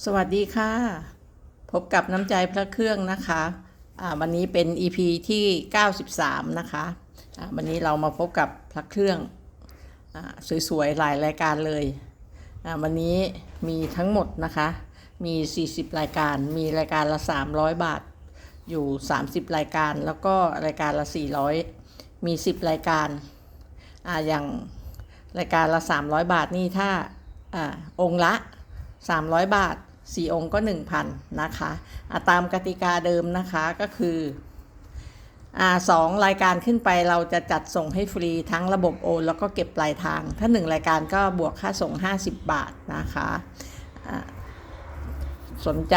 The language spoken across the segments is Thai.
สวัสดีค่ะ พบกับน้ำใจพระเครื่องนะคะวันนี้เป็น EP ที่ 93 นะคะวันนี้เรามาพบกับพระเครื่องอสวยๆ หลายรายการเลย วันนี้มีทั้งหมดนะคะ มี 40 รายการ มีรายการละ 300 บาท อยู่ 30 รายการ แล้วก็รายการละ 400 มี 10 รายการออย่างรายการละ 300 บาทนี่ถ้าอองค์ละ 300 บาท 4 องค์ก็ 1,000นะคะะตามกติกาเดิมนะคะก็คืออ่าสองรายการขึ้นไปเราจะจัดส่งให้ฟรีทั้งระบบโอนแล้วก็เก็บปลายทาง ถ้า 1 รายการก็บวกค่าส่ง 50 บาทนะคะะสนใจ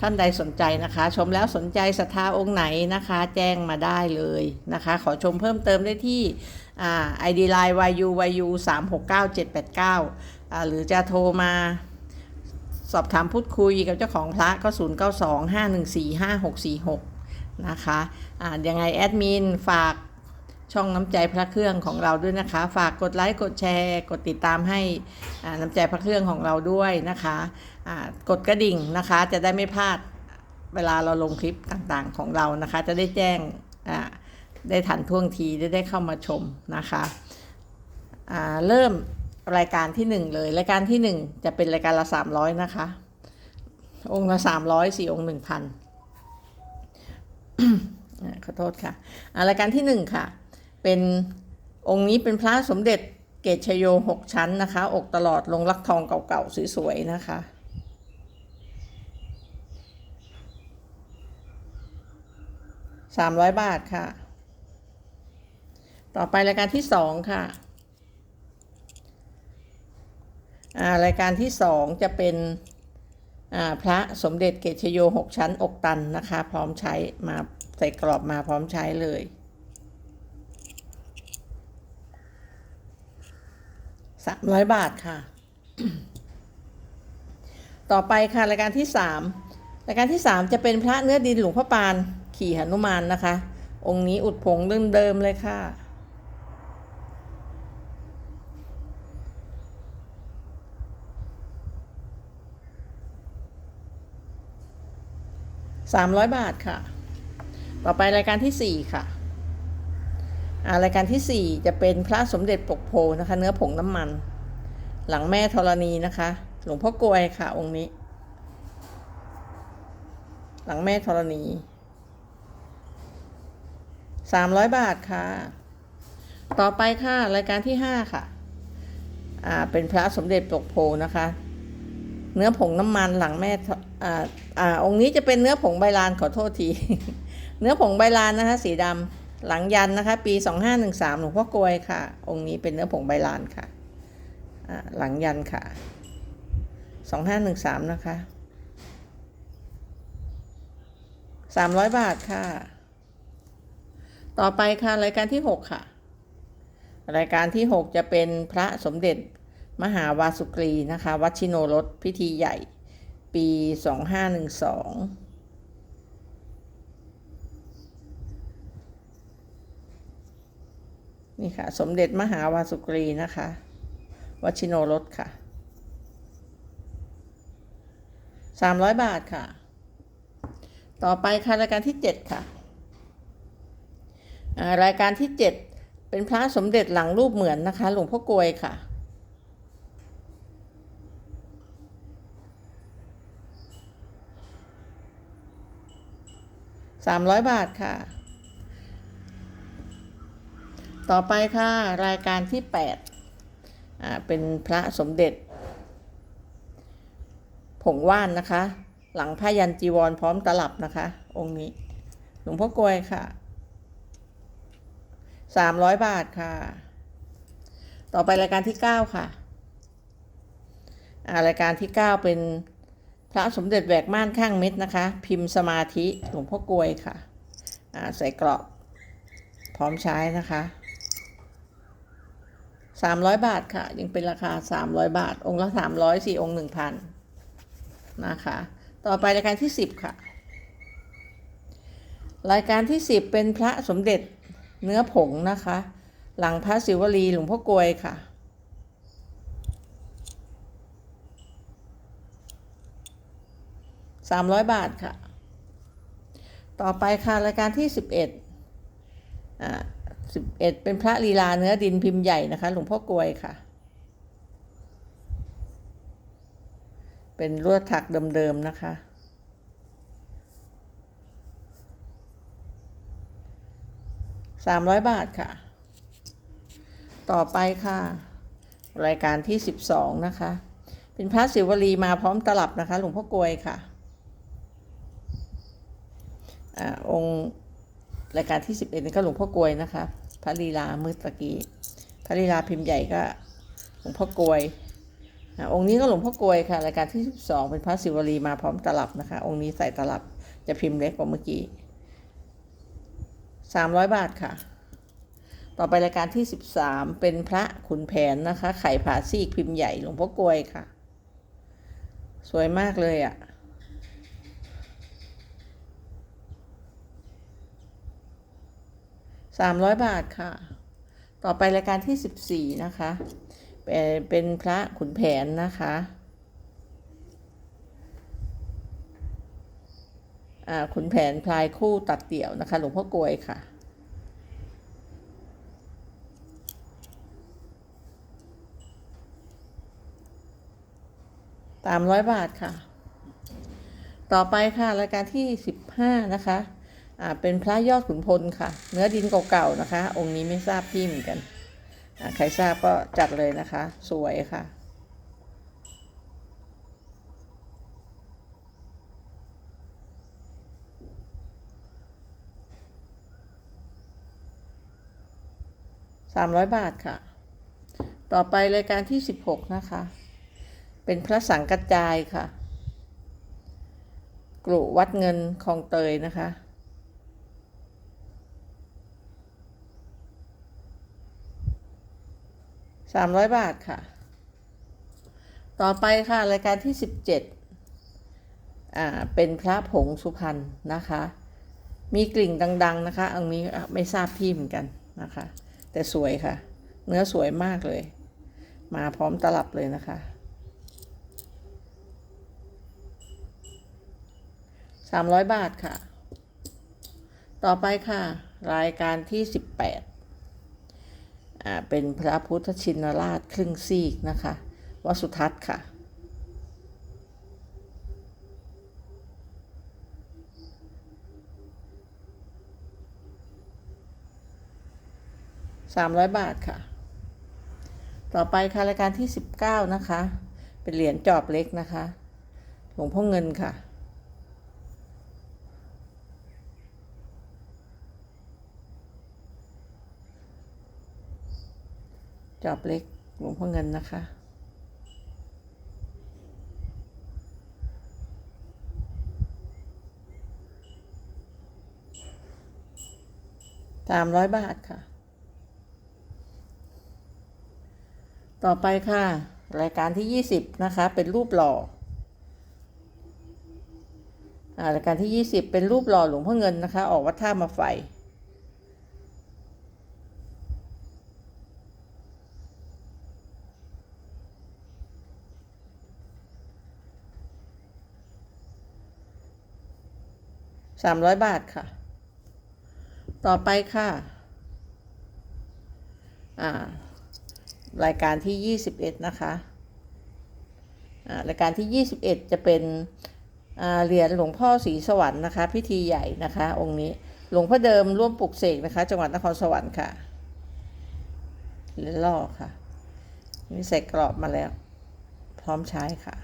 ท่านใดสนใจนะคะ ชมแล้วสนใจศรัทธาองค์ไหนนะคะ แจ้งมาได้เลยนะคะ ขอชมเพิ่มเติมได้ที่อ่า ID Line YU YU 3 6 9 7 8 9อ่า หรือจะโทรมาสอบถามพูดคุยกับเจ้าของพระก็ 0 9 2 5 1 4 5 6 4 6 นะคะอ่ายังไงแอดมินฝากช่องน้ำใจพระเครื่องของเราด้วยนะคะ ฝากกดไลค์กดแชร์ กดติดตามให้น้ำใจพระเครื่องของเราด้วยนะคะอ่ากดกระดิ่งนะคะจะได้ไม่พลาดเวลาเราลงคลิปต่างๆของเรานะคะ จะได้แจ้งได้ทันท่วงทีได้ได้เข้ามาชมนะคะอ่าเริ่ม รายการที่หนึ่งเลย รายการที่หนึ่งจะเป็นรายการละสามร้อยนะคะ องค์ละสามร้อยสี่องค์หนึ่งพันขอโทษค่ะรายการที่หนึ่งค่ะ เป็นองค์นี้เป็นพระสมเด็จเกตชโยหกชั้นนะคะ อกตลอดลงลักทองเก่าๆสวยๆนะคะสามร้อยบาทค่ะ ต่อไปรายการที่สองค่ะ อ่า รายการที่สองจะเป็นพระสมเด็จเกชโยหกชั้นอกตันนะคะ พร้อมใช้มาใส่กรอบมาพร้อมใช้เลยสามร้อยบาทค่ะ ต่อไปค่ะรายการที่สามรายการที่สามจะเป็นพระเนื้อดินหลวงพ่อปาน ขี่หนุมานนะคะ องค์นี้อุดผงเดิมๆเลยค่ะ สามร้อยบาทค่ะ ต่อไปรายการที่สี่ค่ะรายการที่สี่จะเป็นพระสมเด็จปกโพนะคะ เนื้อผงน้ำมัน หลังแม่ธรณีนะคะ หลวงพ่อกลวยค่ะ องค์นี้ หลังแม่ธรณีสามร้อยบาทค่ะ ต่อไปค่ะ รายการที่ห้าค่ะ อ่า เป็นพระสมเด็จปกโพนะคะ เนื้อผงน้ำมันหลังแม่อ่าอ่าองค์นี้จะเป็นเนื้อผงใบลานขอโทษที เนื้อผงใบลานนะคะสีดำหลังยันนะคะ ปี 2513หลวงพ่อกลวยค่ะ องค์นี้เป็นเนื้อผงใบลานค่ะหลังยันค่ะ 2513 นะคะ 300 บาทค่ะ ต่อไปค่ะ รายการที่ 6 ค่ะ รายการที่ 6 จะเป็นพระสมเด็จ มหาวาสุกรีนะคะวัชิโนรสพิธีใหญ่ ปี 2512นี่ค่ะ สมเด็จมหาวาสุกรีนะคะวัชิโนรสค่ะ 300 บาทค่ะ ต่อไปค่ะรายการที่ 7 ค่ะอ่ารายการที่ 7 เป็นพระสมเด็จหลังรูปเหมือนนะคะ หลวงพ่อกลวยค่ะ สามร้อยบาทค่ะ ต่อไปค่ะ รายการที่แปดอ่า เป็นพระสมเด็จ ผงว่านนะคะ หลังผ้ายันจีวรพร้อมตลับนะคะ องค์นี้ หลวงพ่อกลวยค่ะสามร้อยบาทค่ะ ต่อไปรายการที่เก้าค่ะ อ่า รายการที่เก้าเป็น พระสมเด็จแหวกม่านข้างเม็ดนะคะ พิมพ์สมาธิหลวงพ่อกลวยค่ะใส่กรอบพร้อมใช้นะคะสามร้อยบาทค่ะ ยังเป็นราคาสามร้อยบาท องค์ละสามร้อยสี่องค์หนึ่งพันนะคะ ต่อไปรายการที่สิบค่ะ รายการที่สิบเป็นพระสมเด็จเนื้อผงนะคะ หลังพระศิวลีหลวงพ่อกลวยค่ะ สามร้อยบาทค่ะ ต่อไปค่ะรายการที่สิบเอ็ดอ่าสิบเอ็ดเป็นพระลีลาเนื้อดินพิมพ์ใหญ่นะคะ หลวงพ่อกลวยค่ะ เป็นลวดถักเดิมๆนะคะ สามร้อยบาทค่ะ ต่อไปค่ะ รายการที่สิบสองนะคะ เป็นพระศิวลีมาพร้อมตลับนะคะ หลวงพ่อกลวยค่ะ อองค์รายการที่สิบเอ็ดนี่ก็หลวงพ่อกวยนะคะ พระลีลามือตะกี้ พระลีลาพิมพ์ใหญ่ก็หลวงพ่อกวยอองค์นี้ก็หลวงพ่อกวยค่ะ รายการที่สิบสองเป็นพระศิวลีมาพร้อมตลับนะคะ องค์นี้ใส่ตลับจะพิมพ์เล็กกว่าเมื่อกี้สามร้อยบาทค่ะ ต่อไปรายการที่ 13 เป็นพระขุนแผนนะคะ ไข่ผาซีกพิมพ์ใหญ่หลวงพ่อกวยค่ะ สวยมากเลยอะ่ะ สามร้อยบาทค่ะ ต่อไปรายการที่ 14 นะคะ เป็นพระขุนแผนนะคะขุนแผนพลายคู่ตัดเดี่ยวนะคะ หลวงพ่อกลวยค่ะสามร้อยบาทค่ะ ต่อไปค่ะ รายการที่สิบห้านะคะ เป็นพระยอดขุนพลค่ะ เนื้อดินเก่าๆนะคะ องค์นี้ไม่ทราบที่เหมือนกันใครทราบก็จัดเลยนะคะ สวยค่ะสามร้อยบาทค่ะ ต่อไปรายการที่สิบหกนะคะ เป็นพระสังกัจจายค่ะกรุวัดเงินคลองเตยนะคะ สามร้อยบาทค่ะ ต่อไปค่ะ รายการที่สิบเจ็ดอ่า เป็นพระผงสุพรรณนะคะ มีกลิ่งดัง ๆ นะคะ อันนี้ไม่ทราบที่เหมือนกันนะคะ แต่สวยค่ะ เนื้อสวยมากเลย มาพร้อมตลับเลยนะคะสามร้อยบาทค่ะ ต่อไปค่ะ รายการที่สิบแปด เป็นพระพุทธชินราชครึ่งซีกนะคะวดสุทัศน์ค่ะ สามร้อยบาทค่ะ ต่อไปค่ะรายการที่สิบเก้านะคะ เป็นเหรียญจอบเล็กนะคะหลวงพ่อเงินค่ะ จอบเล็กหลวงพ่อเงินนะคะสามร้อยบาทค่ะ ต่อไปค่ะ รายการที่ยี่สิบนะคะ เป็นรูปหล่อรายการที่ยี่สิบเป็นรูปหล่อหลวงพ่อเงินนะคะ ออกวัดท่ามาไฟ สามร้อยบาทค่ะ ต่อไปค่ะ อ่า รายการที่21นะคะ อ่า รายการที่21จะเป็นอ่าเหรียญหลวงพ่อศรีสวรรค์นะคะ พิธีใหญ่นะคะ องค์นี้หลวงพ่อเดิมร่วมปลุกเสกนะคะ จังหวัดนครสวรรค์ค่ะเหรียญล่อค่ะ นี่ใส่กรอบมาแล้ว พร้อมใช้ค่ะ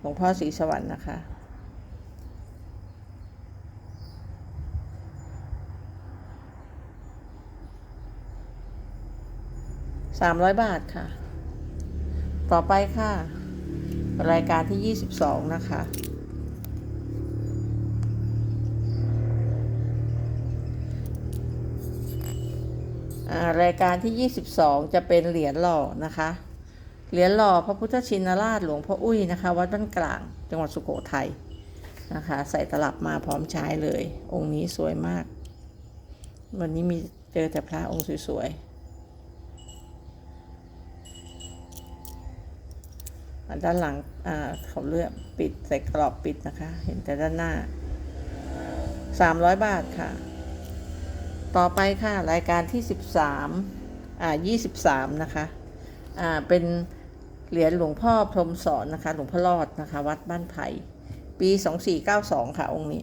หลวงพ่อศรีสวรรค์นะคะ สามร้อยบาทค่ะ ต่อไปค่ะ รายการที่ยี่สิบสองนะคะ รายการที่22จะเป็นเหรียญหล่อนะคะ เหรียญหล่อพระพุทธชินราชหลวงพ่ออุ้ยนะคะ วัดบ้านกลางจังหวัดสุโขทัยนะคะ ใส่ตลับมาพร้อมใช้เลย องค์นี้สวยมาก วันนี้มีเจอแต่พระองค์สวยๆ อ่า ด้านหลังเขาเลือกปิดใส่กรอบปิดนะคะ เห็นแต่ด้านหน้า 300 บาทค่ะ ต่อไปค่ะ รายการที่ 13อ่า23 นะคะอ่าเป็นเหรียญหลวงพ่อพรมสอนนะคะ หลวงพ่อรอดนะคะ วัดบ้านไผ่ปี 2492 ค่ะ องค์นี้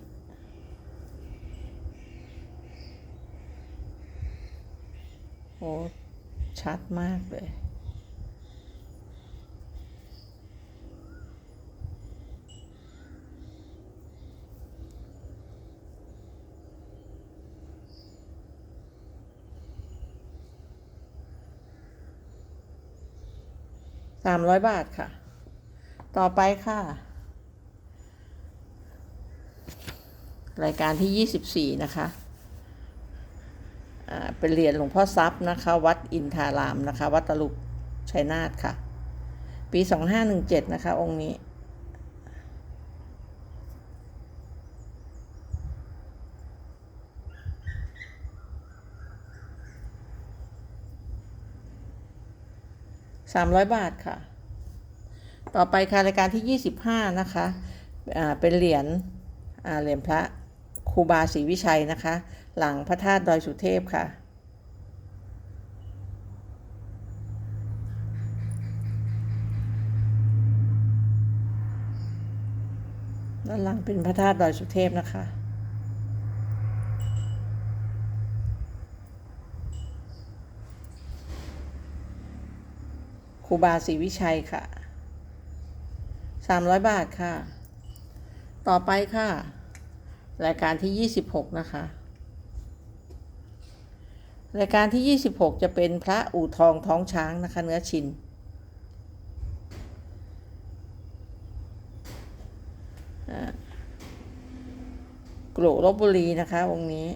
โอ้ชัดมากเลย สามร้อยบาทค่ะ ต่อไปค่ะ รายการที่ยี่สิบสี่นะคะอ่าเป็นเหรียญหลวงพ่อทรัพย์นะคะ วัดอินทารามนะคะ วัดตลุกชัยนาทค่ะ ปีสองห้าหนึ่งเจ็ดนะคะ องค์นี้ สามร้อยบาทค่ะ ต่อไปค่ะรายการที่ยี่สิบห้านะคะอ่าเป็นเหรียญเหรียญพระครูบาศรีวิชัยนะคะ หลังพระธาตุดอยสุเทพค่ะด้านหลังเป็นพระธาตุดอยสุเทพนะคะ ครูบาศรีวิชัยค่ะสามร้อยบาทค่ะ ต่อไปค่ะ รายการที่ยี่สิบหกนะคะ รายการที่ยี่สิบหกจะเป็นพระอู่ทองท้องช้างนะคะ เนื้อชิน กลุลบบุรีนะคะวงนี้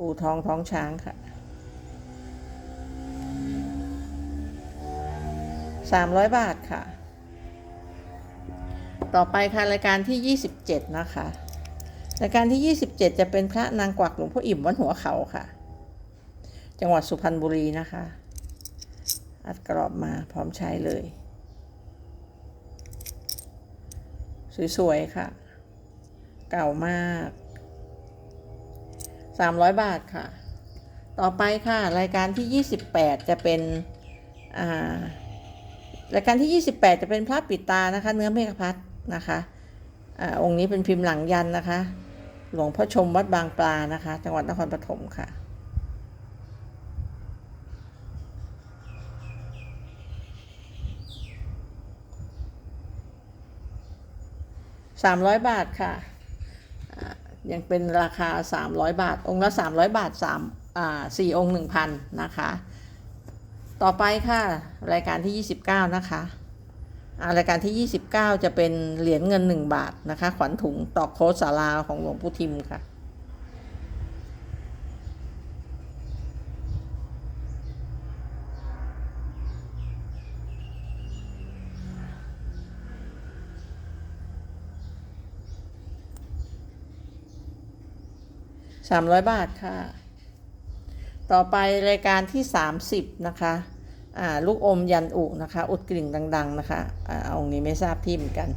อู่ทองท้องช้างค่ะ สามร้อยบาทค่ะ ต่อไปค่ะรายการที่ยี่สิบเจ็ดนะคะรายการที่ยี่สิบเจ็ดจะเป็นพระนางกวักหลวงพ่ออิ่มวัดหัวเขาค่ะ จังหวัดสุพรรณบุรีนะคะ อัดกรอบมาพร้อมใช้เลย สวยๆค่ะ เก่ามาก 300 บาทค่ะ ต่อไปค่ะ รายการที่ 28 จะเป็นอ่า รายการที่ 28 จะเป็นพระปิดตานะคะ เนื้อเมฆพัดนะคะอองค์นี้เป็นพิมพ์หลังยันนะคะ หลวงพ่อชมวัดบางปลานะคะ จังหวัดนครปฐมค่ะ300บาทค่ะยังเป็นราคา 300 บาท องค์ละ 300 บาท3อ่า4องค์ 1,000 นะคะ ต่อไปค่ะรายการที่ 29 นะคะรายการที่ 29 จะเป็นเหรียญเงิน 1 บาทนะคะ ขวัญถุงตอกโค้ดสาราของหลวงปู่ทิมค่ะ 300 บาทค่ะ ต่อไปรายการที่ 30 นะคะ ลูกอมยันอุนะคะ อุดกลิ่งดัง ๆ นะคะอ่าองค์นี้ไม่ทราบที่เหมือนกัน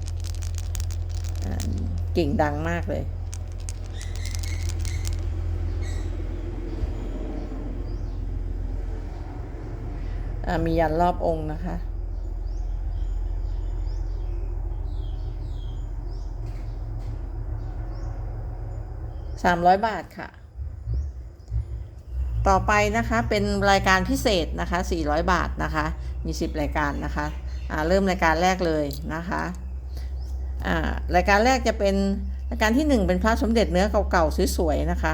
อ่ากิ่งดังมากเลยมียันรอบองค์นะคะ300บาทค่ะ ต่อไปนะคะเป็นรายการพิเศษนะคะ 400 บาทนะคะ มี 10 รายการนะคะอ่าเริ่มรายการแรกเลยนะคะรายการแรกจะเป็นรายการที่ 1 เป็นพระสมเด็จเนื้อเก่าๆสวยๆนะคะ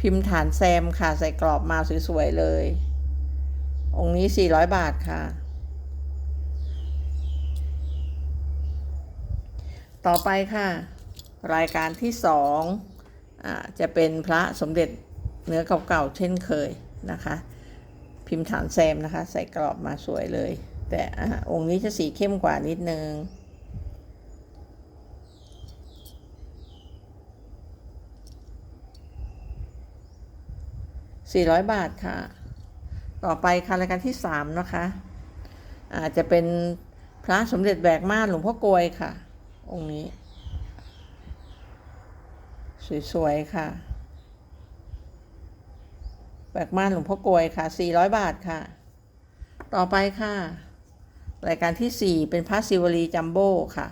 พิมพ์ฐานแซมค่ะใส่กรอบมาสวยๆเลย องค์นี้ 400 บาทค่ะ ต่อไปค่ะ รายการที่สองอ่าจะเป็นพระสมเด็จ เนื้อเก่าๆเช่นเคยนะคะ พิมพ์ฐานแซมนะคะ ใส่กรอบมาสวยเลย แต่อองค์นี้จะสีเข้มกว่านิดนึง400บาทค่ะ ต่อไปค่ะรายการที่3นะคะ อาจจะเป็นพระสมเด็จแบกม่านหลวงพ่อกลวยค่ะ องค์นี้ สวย ๆ ค่ะ แบกม่านหลวงพ่อกลวยค่ะ 400 บาทค่ะ ต่อไปค่ะ รายการที่ 4 เป็นพระศิวลีจัมโบ้ค่ะ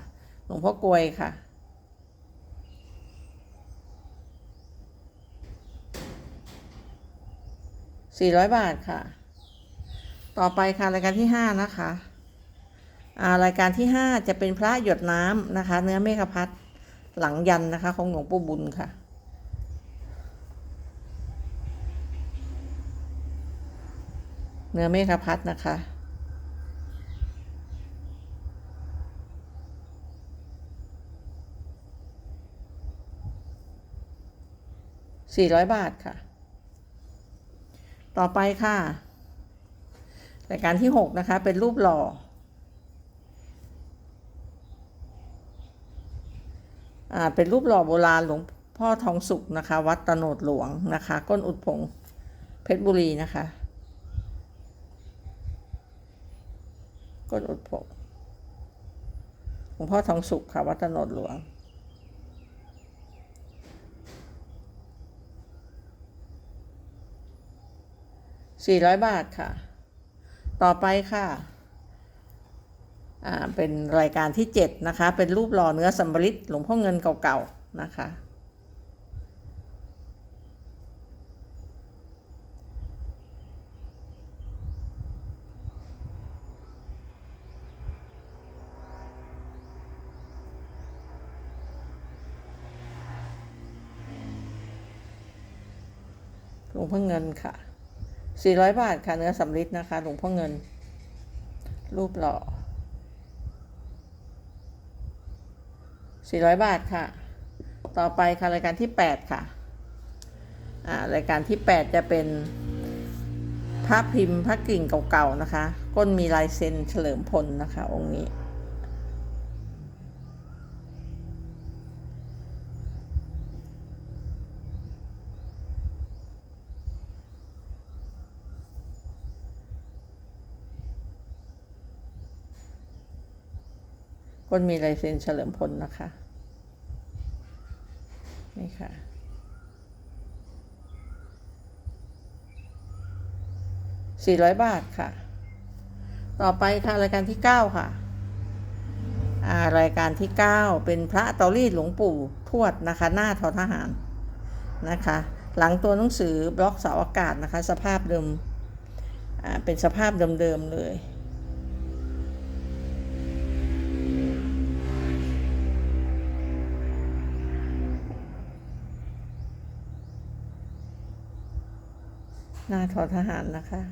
หลวงพ่อกลวยค่ะ 400 บาทค่ะ ต่อไปค่ะรายการที่ 5 นะคะอารายการที่ 5 จะเป็นพระหยดน้ำนะคะ เนื้อเมฆพัดหลังยันนะคะ ของหลวงปู่บุญค่ะ เนื้อเมฆพัดนะคะ400บาทค่ะ ต่อไปค่ะ รายการที่6นะคะ เป็นรูปหล่อ อ่า เป็นรูปหล่อโบราณหลวงพ่อทองสุขนะคะ วัดตโนดหลวงนะคะ ก้นอุดพงเพชรบุรีนะคะ ก้นอุดพงหลวงพ่อทองสุขค่ะวัดตะโนหลวง400บาทค่ะ ต่อไปค่ะ อ่า เป็นรายการที่7นะคะ เป็นรูปหล่อเนื้อสัมบริตหลวงพ่อเงินเก่าๆนะคะ วงพ่อเงินค่ะ400บาทค่ะ เนื้อสำริดนะคะ หลวงพ่อเงิน รูปหล่อ400บาทค่ะ ต่อไปค่ะรายการที่8ค่ะ อ่ารายการที่8จะเป็นพระพิมพ์พระกิ่งเก่าๆนะคะ ก้นมีลายเซ็นเฉลิมพลนะคะ องค์นี้ ก้นมีลายเซ็นเฉลิมพลนะคะ นี่ค่ะ400บาทค่ะ ต่อไปค่ะรายการที่9ค่ะอ่ารายการที่9เป็นพระเตารีดหลวงปู่ทวดนะคะ หน้าทอทหารนะคะ หลังตัวหนังสือบล็อกเสาอากาศนะคะ สภาพเดิมอ่าเป็นสภาพเดิมๆเลย หน้าทอทหารนะคะ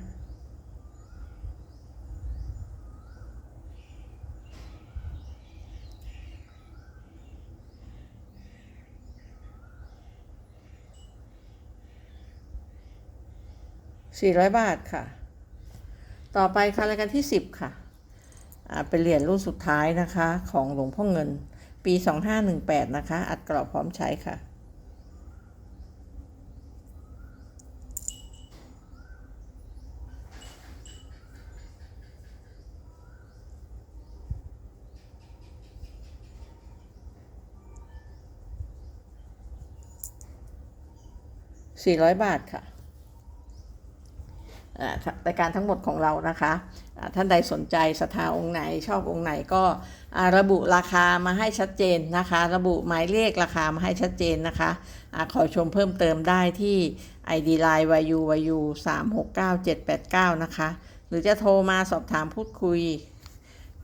400บาทค่ะ ต่อไปค่ะรายการที่10ค่ะเป็นเหรียญรุ่นสุดท้ายนะคะ ของหลวงพ่อเงิน ปี 2518 นะคะ อัดกรอบพร้อมใช้ค่ะ 400 บาทค่ะรายการทั้งหมดของเรานะคะท่านใดสนใจศรัทธาองค์ไหนชอบองค์ไหนก็ระบุราคามาให้ชัดเจนนะคะ ระบุหมายเลขราคามาให้ชัดเจนนะคะอาขอชมเพิ่มเติมได้ที่ ID Line YU YU 369789 นะคะ หรือจะโทรมาสอบถามพูดคุย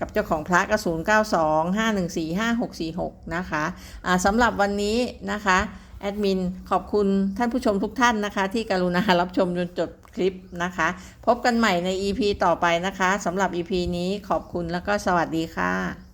กับเจ้าของพระกระสุน92 514 5646 นะคะอ่าสำหรับวันนี้นะคะ แอดมินขอบคุณท่านผู้ชมทุกท่านนะคะ ที่กรุณารับชมจนจบคลิปนะคะ พบกันใหม่ใน EP ต่อไปนะคะสำหรับ EP นี้ขอบคุณแล้วก็สวัสดีค่ะ